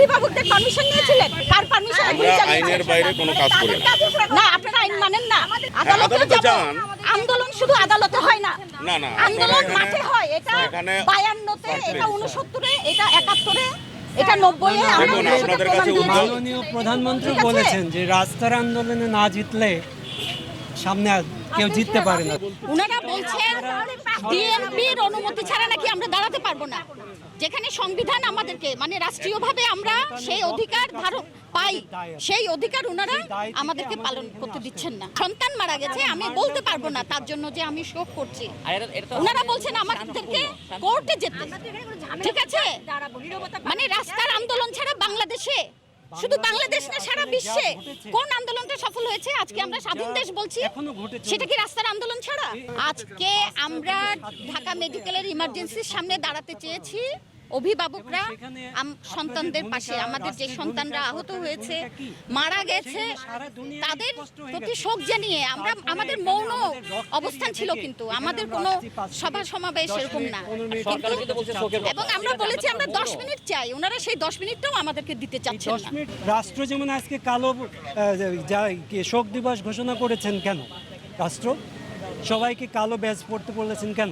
অভিভাবকদের পারমিশন নিয়েছিলেন? কার পারমিশন আমরা আইনের বাইরে কোনো কাজ করি না। না আপনারা আইন মানেন না। আদালতে আদালতে যান। আন্দোলন শুধু আদালতে হয় না। না, না, আন্দোলন মাঠে হয়। এটা এখানে বায়ান্নতে এটা conflict। উনসত্তরে এটা একাত্তরে এটা নব্বই দেখুন, আপনাদের কাছে মাননীয় প্রধানমন্ত্রী বলেছেন যে রাস্তার আন্দোলনে না জিতলে সামনে কেউ জিততে পারে না। উনারা বলছেন ডিএমপির অনুমতি ছাড়া নাকি আমরা দাঁড়াতে পারব না। যেখানে সংবিধান আমাদেরকে মানে রাষ্ট্রীয়ভাবে আমরা সেই অধিকার ধারণ পাই সেই অধিকার উনারা আমাদেরকে পালন করতে দিচ্ছেন না। সন্তান মারা গেছে আমি বলতে পারব না তার জন্য যে আমি শোক করছি। ওনারা বলছেন আমাদেরকে কোর্টে যেতে। ঠিক আছে? মানে রাস্তার আন্দোলন ছাড়া বাংলাদেশে শুধু বাংলাদেশ না সারা বিশ্বে। কোন আন্দোলনটা সফল হয়েছে? আজকে আমরা স্বাধীন দেশ বলছি। সেটা কি রাস্তার আন্দোলন ছাড়া? আজকে আমরা ঢাকা মেডিকেলের ইমার্জেন্সির সামনে দাঁড়াতে চেয়েছি। অভিভাবকরা সন্তানদের পাশে আমাদের যে সন্তানরা আহত হয়েছে মারা গেছে তাদের প্রতি শোক জানিয়ে আমরা আমাদের মৌন অবস্থান ছিল কিন্তু আমাদের কোনো সভা সমাবেশ এরকম না। এবং আমরা বলেছি আমরা দশ মিনিট চাই ওনারা সেই দশ মিনিটটাও আমাদেরকে দিতে চাচ্ছেন রাষ্ট্র যেমন আজকে কালো শোক দিবস ঘোষণা করেছেন কেন? রাষ্ট্র সবাইকে কালো ব্যাজ পড়তে বলেছেন কেন?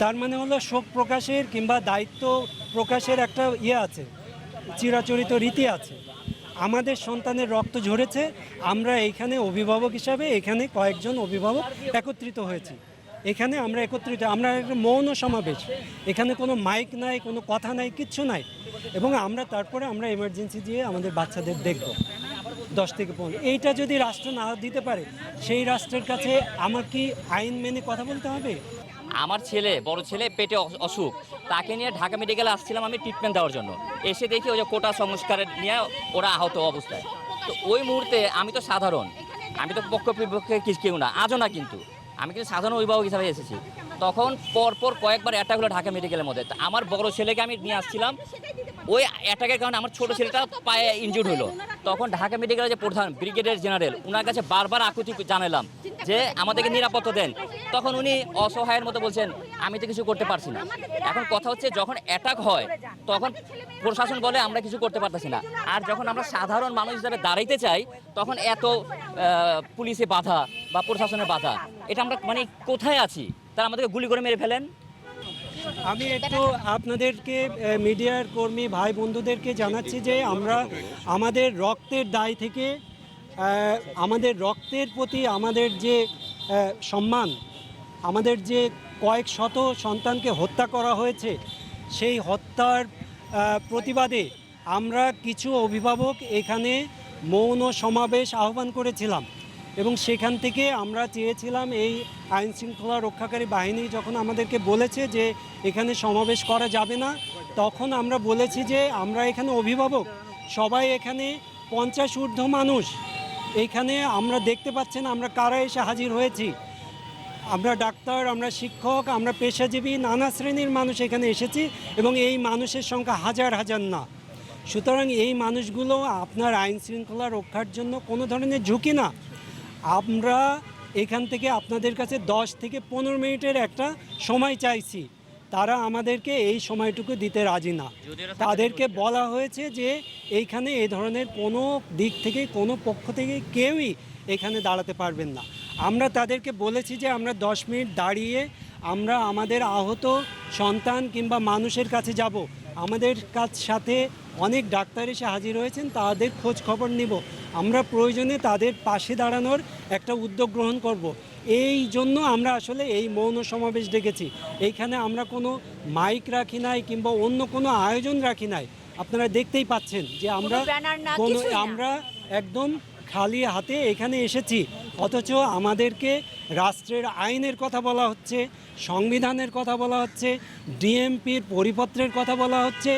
তার মানে হলো শোক প্রকাশের কিংবা দায়িত্ব প্রকাশের একটা ইয়ে আছে, চিরাচরিত রীতি আছে। আমাদের সন্তানের রক্ত ঝরেছে, আমরা এইখানে অভিভাবক হিসাবে এখানে কয়েকজন অভিভাবক একত্রিত হয়েছি। এখানে আমরা একত্রিত, আমরা একটা মৌন সমাবেশ। এখানে কোনো মাইক নাই, কোনো কথা নাই, কিচ্ছু নাই। এবং আমরা তারপরে আমরা এমার্জেন্সি দিয়ে আমাদের বাচ্চাদের দেখব, দশ থেকে পনেরো। এইটা যদি রাষ্ট্র না দিতে পারে, সেই রাষ্ট্রের কাছে আমার কি আইন মেনে কথা বলতে হবে? আমার ছেলে, বড় ছেলে পেটে অসুখ। তাকে নিয়ে ঢাকা মেডিকেলে আসছিলাম আমি ট্রিটমেন্ট দেওয়ার জন্য। এসে দেখি ওই যে কোটা সংস্কারের নিয়ে ওরা আহত অবস্থায়। তো ওই মুহূর্তে আমি তো সাধারণ। আমি তো পক্ষ বিপক্ষে কেউ না, আজও না কিন্তু। আমি কিন্তু সাধারণ অভিভাবক হিসাবে এসেছি। তখন পরপর কয়েকবার অ্যাটাক হলো ঢাকা মেডিকেলের মধ্যে। আমার বড় ছেলেকে আমি নিয়ে আসছিলাম। ওই অ্যাটাকের কারণে আমার ছোট ছেলেটা পায়ে ইনজুর্ড হলো। তখন ঢাকা মেডিকেলের যে প্রধান ব্রিগেডিয়ার জেনারেল ওনার কাছে বারবার আকুতি জানালাম। যে আমাদেরকে নিরাপত্তা দেন। তখন উনি অসহায়ের মতো বলছেন, আমি তো কিছু করতে পারছি না। এখন কথা হচ্ছে, যখন অ্যাটাক হয়, তখন প্রশাসন বলে, আমরা কিছু করতে পারতেছি না। আর যখন আমরা সাধারণ মানুষ হিসাবে দাঁড়াইতে চাই, তখন এত পুলিশে বাধা বা প্রশাসনের বাধা, এটা আমরা মানে কোথায় আছি? তারা আমাদেরকে গুলি করে মেরে ফেলেন। আমি একটু আপনাদেরকে মিডিয়ার কর্মী ভাই বন্ধুদেরকে জানাচ্ছি যে আমরা আমাদের রক্তের দায় থেকে আমাদের রক্তের প্রতি আমাদের যে সম্মান, আমাদের যে কয়েক শত সন্তানকে হত্যা করা হয়েছে, সেই হত্যার প্রতিবাদে আমরা কিছু অভিভাবক এখানে মৌন সমাবেশ আহ্বান করেছিলাম এবং সেখান থেকে আমরা চেয়েছিলাম এই আইন শৃঙ্খলা রক্ষাকারী বাহিনী যখন আমাদেরকে বলেছে যে এখানে সমাবেশ করা যাবে না, তখন আমরা বলেছি যে আমরা এখানে অভিভাবক, সবাই এখানে পঞ্চাশ ঊর্ধ্ব মানুষ এখানে আমরা দেখতে পাচ্ছেন আমরা কারা এসে হাজির হয়েছি। আমরা ডাক্তার, আমরা শিক্ষক, আমরা পেশাজীবী, নানা শ্রেণির মানুষ এখানে এসেছি এবং এই মানুষের সংখ্যা হাজার হাজার না। সুতরাং এই মানুষগুলো আপনার আইন শৃঙ্খলা রক্ষার জন্য কোনো ধরনের ঝুঁকি না। আমরা এখান থেকে আপনাদের কাছে দশ থেকে পনেরো মিনিটের একটা সময় চাইছি। তারা আমাদেরকে এই সময়টুকু দিতে রাজি না। তাদেরকে বলা হয়েছে যে এইখানে এই ধরনের কোনো দিক থেকে কোনো পক্ষ থেকে কেউই এখানে দাঁড়াতে পারবেন না। আমরা তাদেরকে বলেছি যে আমরা দশ মিনিট দাঁড়িয়ে আমরা আমাদের আহত সন্তান কিংবা মানুষের কাছে যাব। আমাদের কাছ সাথে অনেক ডাক্তার এসে হাজির হয়েছেন তাদের খোঁজ খবর নিব। আমরা প্রয়োজনে তাদের পাশে দাঁড়ানোর একটা উদ্যোগ গ্রহণ করব। এই জন্য আমরা আসলে এই মৌন সমাবেশ ডেকেছি। এইখানে আমরা কোনো মাইক রাখি নাই কিংবা অন্য কোনো আয়োজন রাখি নাই। আপনারা দেখতেই পাচ্ছেন যে আমরা কোনো আমরা একদম খালি হাতে এখানে এসেছি। অথচ আমাদেরকে রাষ্ট্রের আইনের কথা বলা হচ্ছে সংবিধানের কথা বলা হচ্ছে ডিএমপির পরিপত্রের কথা বলা হচ্ছে।